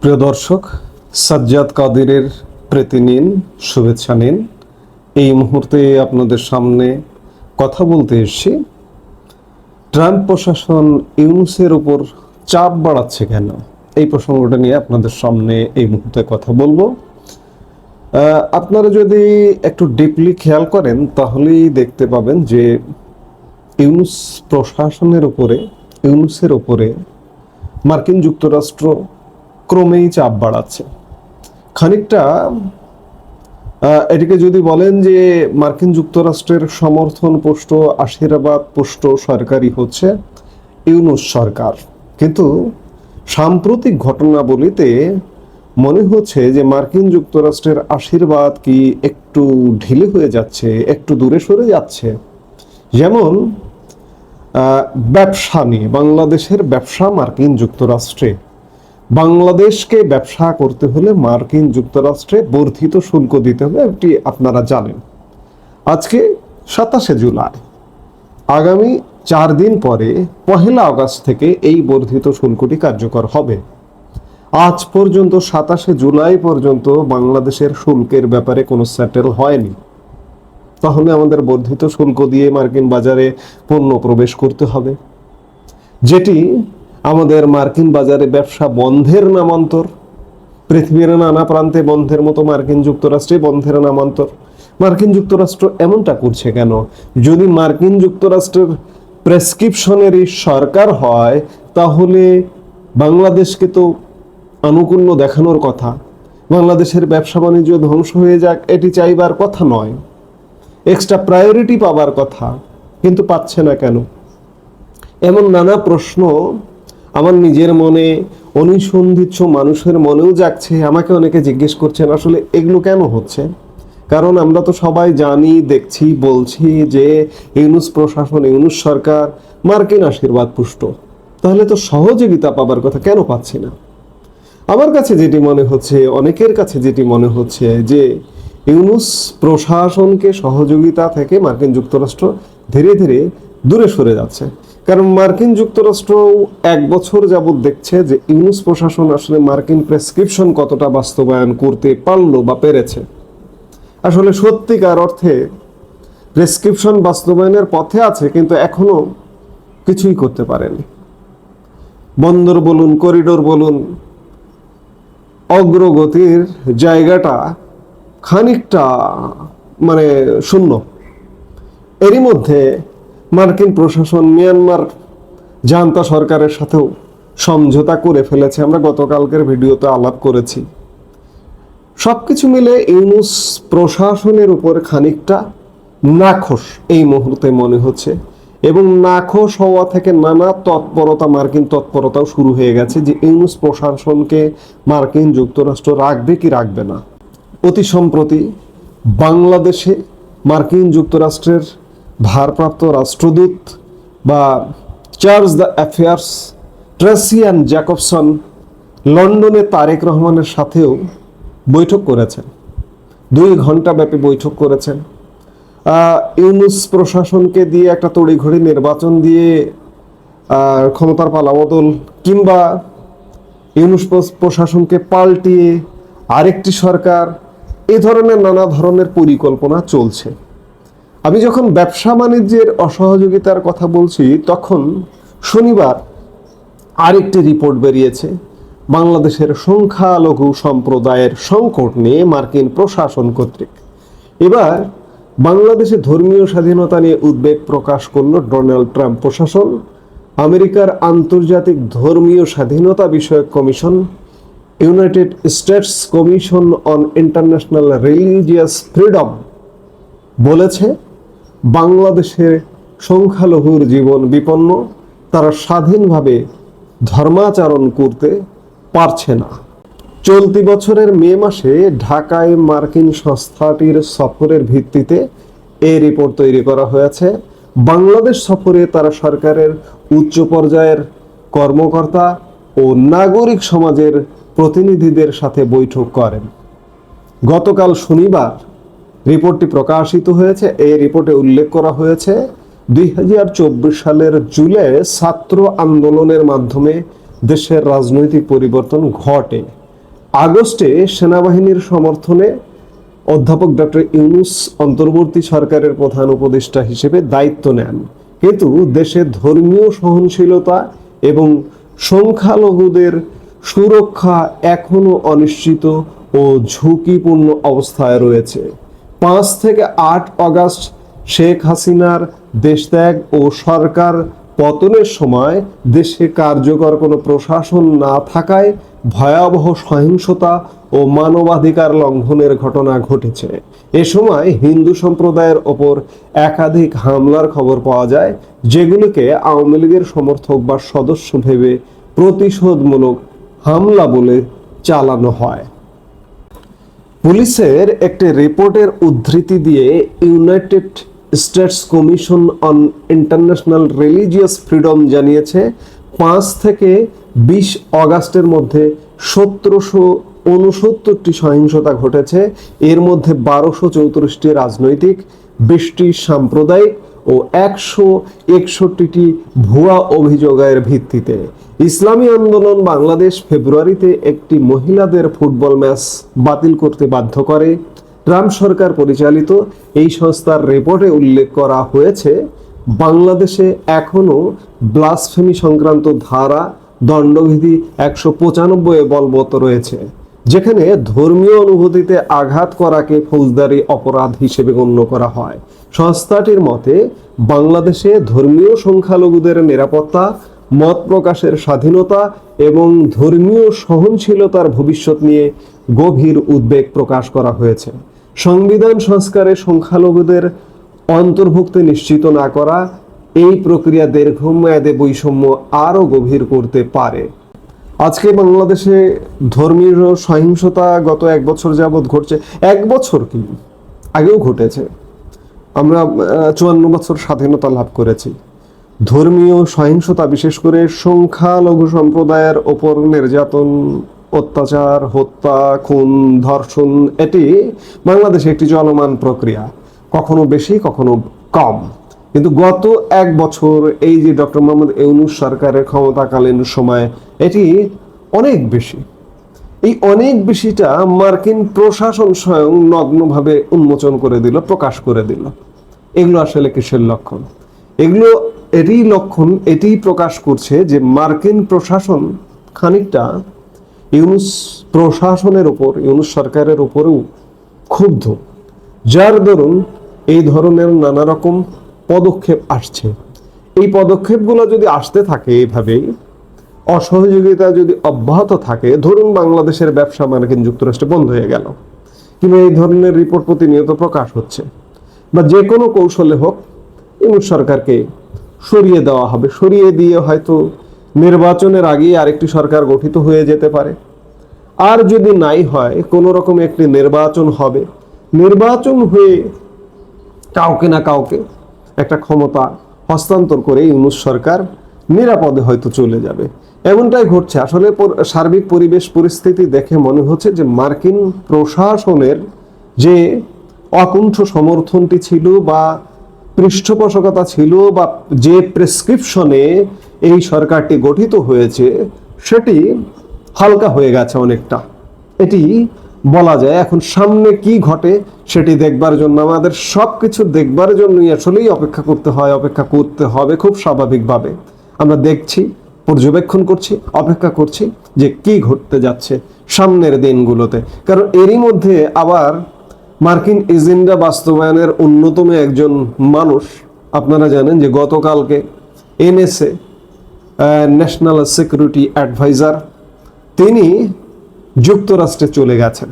প্রিয় দর্শক, সাজ্জাদ কাদিরের প্রীতি নিন, শুভেচ্ছা নিন। এই মুহূর্তে আপনাদের সামনে কথা বলতে এসেছি। ট্রাম্প প্রশাসন ইউনুসের উপর চাপ বাড়াচ্ছে কেন? এই প্রসঙ্গটা নিয়ে আপনাদের সামনে এই মুহূর্তে কথা বলব। আপনারা যদি একটু ডিপলি খেয়াল করেন, তাহলেই দেখতে পাবেন যে ইউনুস প্রশাসনের উপরে, ইউনুসের উপরে মার্কিন যুক্তরাষ্ট্র ক্রমেই চাপ বাড়াচ্ছে। খানিকটা এটিকে যদি বলেন যে মার্কিন যুক্তরাষ্ট্রের সমর্থন পুষ্ট, আশীর্বাদ পুষ্ট সরকারই হচ্ছে ইউনুস সরকার। কিন্তু সাম্প্রতিক ঘটনাবলিতে মনে হচ্ছে যে মার্কিন যুক্তরাষ্ট্রের আশীর্বাদ কি একটু ঢিলে হয়ে যাচ্ছে, একটু দূরে সরে যাচ্ছে? যেমন ব্যবসা নিয়ে, বাংলাদেশের ব্যবসা মার্কিন যুক্তরাষ্ট্রে। বাংলাদেশকে ব্যবসা করতে হলে মার্কিন যুক্তরাষ্ট্রে বর্ধিত শুল্ক দিতে হবে, এটি আপনারা জানেন। আজকে সাতাশে জুলাই। আগামী চার দিন পরে পহেলা আগস্ট থেকে এই বর্ধিত শুল্কটি কার্যকর হবে। আজ পর্যন্ত সাতাশে জুলাই পর্যন্ত বাংলাদেশের শুল্কের ব্যাপারে কোনো স্যাটেল হয়নি। তাহলে আমাদের বর্ধিত শুল্ক দিয়ে মার্কিন বাজারে পণ্য প্রবেশ করতে হবে। যেটি আমাদের মার্কিন বাজারে ব্যবসা বন্ধের নামান্তর, পৃথিবীর নানা প্রান্তে বন্ধের মতো মার্কিন যুক্তরাষ্ট্রে বন্ধের নামান্তর। মার্কিন যুক্তরাষ্ট্র এমনটা করছে কেন? যদি মার্কিন যুক্তরাষ্ট্রের প্রেসক্রিপশনেরই সরকার হয়, তাহলে বাংলাদেশকে তো আনুকূল্য দেখানোর কথা। বাংলাদেশের ব্যবসা বাণিজ্য ধ্বংস হয়ে যাক, এটি চাইবার কথা নয়। এক্সট্রা প্রায়োরিটি পাবার কথা, কিন্তু পাচ্ছে না কেন? এমন নানা প্রশ্ন আমার নিজের মনে অনুসন্ধিৎস মানুষের মনেও জাগছে, আমাকে অনেকে জিজ্ঞেস করছেন, আসলে এগুলো কেন হচ্ছে? কারণ আমরা তো সবাই জানি, দেখছি, বলছি যে ইউনুস প্রশাসন, ইউনুস সরকার মার্কিন আশীর্বাদ পুষ্ট তাহলে তো সহযোগিতা পাবার কথা কেন পাচ্ছি না? আমার কাছে যেটি মনে হচ্ছে, অনেকের কাছে যেটি মনে হচ্ছে যে ইউনুস প্রশাসনকে সহযোগিতা থেকে মার্কিন যুক্তরাষ্ট্র ধীরে ধীরে দূরে সরে যাচ্ছে। কারণ মার্কিন যুক্তরাষ্ট্র এক বছর যাবৎ দেখছে যে ইউনুস প্রশাসন আসলে মার্কিন প্রেসক্রিপশন কতটা বাস্তবায়ন করতে পারল বা পেরেছে। আসলে সত্যিকার অর্থে প্রেসক্রিপশন বাস্তবায়নের পথে আছে, কিন্তু এখনও কিছুই করতে পারেনি। বন্দর বলুন, করিডোর বলুন, অগ্রগতির জায়গাটা খানিকটা মানে শূন্য। এরই মধ্যে মার্কিন প্রশাসন মিয়ানমার জান্তা সরকারের সাথেও সমঝোতা করে ফেলেছে। আমরা গতকালকের ভিডিওতে আলাপ করেছি। সবকিছু মিলে ইউনুস প্রশাসনের উপর খানিকটা নাখোশ এই মুহূর্তে মনে হচ্ছে এবং নাখোশ হওয়া থেকে নানা তৎপরতা, মার্কিন তৎপরতাও শুরু হয়ে গেছে যে ইউনুস প্রশাসনকে মার্কিন যুক্তরাষ্ট্র রাখবে কি রাখবে না। অতি সম্প্রতি বাংলাদেশে মার্কিন যুক্তরাষ্ট্রের ভারপ্রাপ্ত রাষ্ট্রদূত বা charge d'affaires Tracey Ann Jacobson লন্ডনে তারেক রহমানের সাথেও বৈঠক করেছেন। দুই ঘণ্টা ব্যাপী বৈঠক করেছেন। ইউনুস প্রশাসনকে দিয়ে একটা তড়িঘড়ি নির্বাচন দিয়ে ক্ষমতার পালাবদল কিংবা ইউনুস প্রশাসনকে পাল্টিয়ে আরেকটি সরকার, এ ধরনের নানা ধরনের পরিকল্পনা চলছে। আমি যখন ব্যবসা বাণিজ্যের অসহযোগিতার কথা বলছি, তখন শনিবার আরেকটি রিপোর্ট বেরিয়েছে। বাংলাদেশের সংখ্যালঘু সম্প্রদায়ের সংকট নিয়ে মার্কিন প্রশাসন কর্তৃক। এবার বাংলাদেশে ধর্মীয় স্বাধীনতা নিয়ে উদ্বেগ প্রকাশ করল ডোনাল্ড ট্রাম্প প্রশাসন। আমেরিকার আন্তর্জাতিক ধর্মীয় স্বাধীনতা বিষয়ক commission, United States Commission on International Religious Freedom বলেছে বাংলাদেশের সংখ্যালঘুর জীবন বিপন্ন, তারা স্বাধীনভাবে ধর্মাচরণ করতে পারছে না। চলতি বছরের মে মাসে ঢাকায় মার্কিন সংস্থাটির সফরের ভিত্তিতে এই রিপোর্ট তৈরি করা হয়েছে। বাংলাদেশ সফরে তারা সরকারের উচ্চ পর্যায়ের কর্মকর্তা ও নাগরিক সমাজের প্রতিনিধিদের সাথে বৈঠক করেন। গতকাল শনিবার রিপোর্টটি প্রকাশিত হয়েছে। এই রিপোর্টে উল্লেখ করা হয়েছে, দুই হাজার চব্বিশ সালের জুলাই ছাত্র আন্দোলনের মাধ্যমে দেশের রাজনৈতিক পরিবর্তন ঘটে। আগস্টে সেনাবাহিনীর সমর্থনে অধ্যাপক ডক্টর ইউনুস অন্তর্বর্তী সরকারের প্রধান উপদেষ্টা হিসেবে দায়িত্ব নেন। কিন্তু দেশে ধর্মীয় সহনশীলতা এবং সংখ্যালঘুদের সুরক্ষা এখনও অনিশ্চিত ও ঝুঁকিপূর্ণ অবস্থায় রয়েছে। পাঁচ থেকে আট অগাস্ট শেখ হাসিনার দেশত্যাগ ও সরকার পতনের সময় দেশে কার্যকর কোনো প্রশাসন না থাকায় ভয়াবহ সহিংসতা ও মানবাধিকার লঙ্ঘনের ঘটনা ঘটেছে। এ সময় হিন্দু সম্প্রদায়ের ওপর একাধিক হামলার খবর পাওয়া যায়, যেগুলিকে আওয়ামী লীগের সমর্থক বা সদস্য ভেবে প্রতিশোধমূলক হামলা বলে চালানো হয়। পুলিশের একটি রিপোর্টের উদ্ধৃতি দিয়ে United States Commission on International Religious Freedom জানিয়েছে, পাঁচ থেকে বিশ অগাস্টের মধ্যে সতেরোশো ঊনসত্তরটি সহিংসতা ঘটেছে। এর মধ্যে বারোশো চৌত্রিশটি রাজনৈতিক, বিশটি সাম্প্রদায়িক ও একশো একষট্টিটি ভুয়া অভিযোগের ভিত্তিতে। ইসলামী আন্দোলন বাংলাদেশ ফেব্রুয়ারিতে একটি মহিলাদের ফুটবল ম্যাচ বাতিল করতে বাধ্য করে। ট্রাম্প সরকার পরিচালিত এই সংস্থার রিপোর্টে উল্লেখ করা হয়েছে, বাংলাদেশে এখনও ব্লাসফেমি সংক্রান্ত ধারা দণ্ডবিধি একশো পঁচানব্বই বলবৎ রয়েছে, যেখানে ধর্মীয় অনুভূতিতে আঘাত করাকে ফৌজদারি অপরাধ হিসেবে গণ্য করা হয়। সংস্থাটির মতে, বাংলাদেশে ধর্মীয় সংখ্যালঘুদের নিরাপত্তা মত প্রকাশের স্বাধীনতা এবং ধর্মীয় সহনশীলতার ভবিষ্যৎ নিয়ে গভীর উদ্বেগ প্রকাশ করা হয়েছে। সংবিধান সংস্কারে সংখ্যালঘুদের অন্তর্ভুক্তি নিশ্চিত না করা এই প্রক্রিয়া দীর্ঘমেয়াদে বৈষম্য আরও গভীর করতে পারে। আজকে বাংলাদেশে ধর্মীয় সহিংসতা গত এক বছর যাবৎ ঘটছে। এক বছর কি? আগেও ঘটেছে। আমরা চুয়ান্ন বছর স্বাধীনতা লাভ করেছি। ধর্মীয় সহিংসতা, বিশেষ করে সংখ্যালঘু সম্প্রদায়ের ওপর নির্যাতন, অত্যাচার, হত্যা, খুন, ধর্ষণ, এটি বাংলাদেশে একটি চলমান প্রক্রিয়া। কখনো বেশি, কখনো কম। কিন্তু গত এক বছর এই যে ডক্টর মোহাম্মদ ইউনুস সরকারের ক্ষমতাকালীন সময়, এটি অনেক বেশি। এই অনেক বেশিটা মার্কিন প্রশাসন স্বয়ং নগ্নভাবে উন্মোচন করে দিল, প্রকাশ করে দিল। এগুলো আসলে কিসের লক্ষণ? এগুলো এটি লক্ষণ এটি প্রকাশ করছে যে মার্কিন প্রশাসন খানিকটা ইউনুস প্রশাসনের ওপর, ইউনুস সরকারের ওপরেও ক্ষুব্ধ। যার দরুন এই ধরনের নানা রকম পদক্ষেপ আসছে। এই পদক্ষেপগুলো যদি আসতে থাকে এইভাবেই, অসহযোগিতা যদি অব্যাহত থাকে, ধরুন বাংলাদেশের ব্যবসা মার্কিন যুক্তরাষ্ট্রে বন্ধ হয়ে গেল, কিংবা এই ধরনের রিপোর্ট প্রতিনিয়ত প্রকাশ হচ্ছে, বা যে কোনো কৌশলে হোক ইউনুস সরকারকে সরিয়ে দেওয়া হবে। সরিয়ে দিয়ে হয়তো নির্বাচনের আগেই আরেকটি সরকার গঠিত হয়ে যেতে পারে। আর যদি নাই হয়, কোনো রকম একটি নির্বাচন হবে। নির্বাচন হয়ে কাউকে না কাউকে একটা ক্ষমতা হস্তান্তর করে ইউনুস সরকার নিরাপদে হয়তো চলে যাবে। এমনটাই ঘটছে। আসলে সার্বিক পরিবেশ পরিস্থিতি দেখে মনে হচ্ছে যে মার্কিন প্রশাসনের যে অকুণ্ঠ সমর্থনটি ছিল বা পৃষ্ঠপোষকতা ছিল বা যে প্রেসক্রিপশনে এই সরকারটি গঠিত হয়েছে, সেটি হালকা হয়ে গেছে অনেকটা। এটি বলা যায় এখন সামনে কি ঘটে সেটি দেখবার জন্য, আমাদের সব কিছু দেখবার জন্যই আসলেই অপেক্ষা করতে হয়, অপেক্ষা করতে হবে খুব স্বাভাবিকভাবে। আমরা দেখছি, পর্যবেক্ষণ করছি, অপেক্ষা করছি যে কি ঘটতে যাচ্ছে সামনের দিনগুলোতে। কারণ এরই মধ্যে আবার মার্কিন এজেন্ডা বাস্তবায়নের অন্যতম একজন মানুষ, আপনারা জানেন যে গতকালকে এনএসএ ন্যাশনাল সিকিউরিটি অ্যাডভাইজার তিনি যুক্তরাষ্ট্রে চলে গেছেন।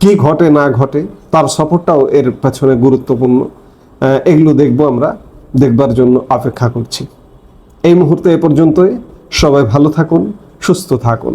কি ঘটে, না ঘটে, তার সফরটাও এর পেছনে গুরুত্বপূর্ণ। এগুলো দেখব আমরা, দেখবার জন্য অপেক্ষা করছি। এই মুহূর্তে এ পর্যন্তই। সবাই ভালো থাকুন, সুস্থ থাকুন।